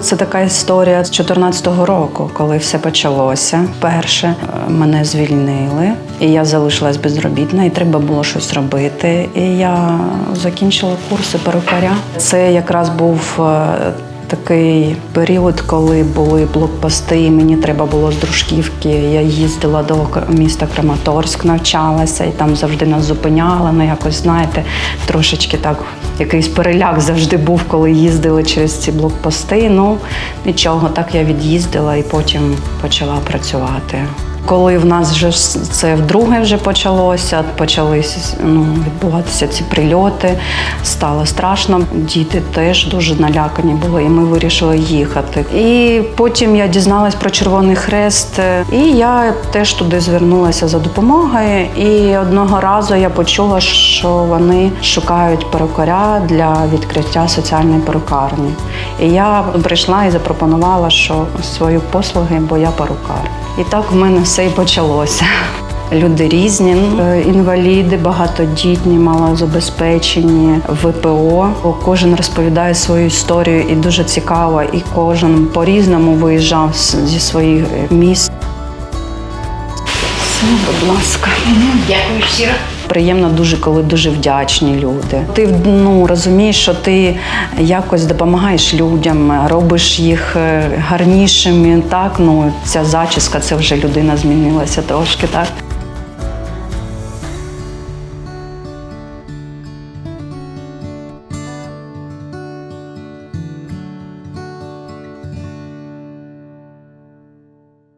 Це така історія з 14-го року, коли все почалося. Перше е, мене звільнили, і я залишилась безробітна, і треба було щось робити. І я закінчила курси перукаря. Це якраз був. Такий період, коли були блокпости, і мені треба було з дружківки. Я їздила до міста Краматорськ, навчалася, і там завжди нас зупиняли. Ну якось знаєте, трошечки так якийсь переляк завжди був, коли їздили через ці блокпости. Ну нічого, так я від'їздила і потім почала працювати. Коли в нас вже це вдруге вже почалося, почалися ну, відбуватися ці прильоти, стало страшно. Діти теж дуже налякані були, і ми вирішили їхати. І потім я дізналась про Червоний Хрест, і я теж туди звернулася за допомогою. І одного разу я почула, що вони шукають перукаря для відкриття соціальної перукарні. І я прийшла і запропонувала, що свої послуги, бо я перукар. І так в мене все і почалося. Люди різні, е, інваліди, багатодітні, малозабезпечені, ВПО. Кожен розповідає свою історію і дуже цікаво, і кожен по-різному виїжджав зі своїх міст. Все, будь ласка. Дякую щиро. Приємно дуже, коли дуже вдячні люди. Ти ну розумієш, що ти якось допомагаєш людям, робиш їх е, гарнішими. Так, ну ця зачіска, це вже людина змінилася трошки. Так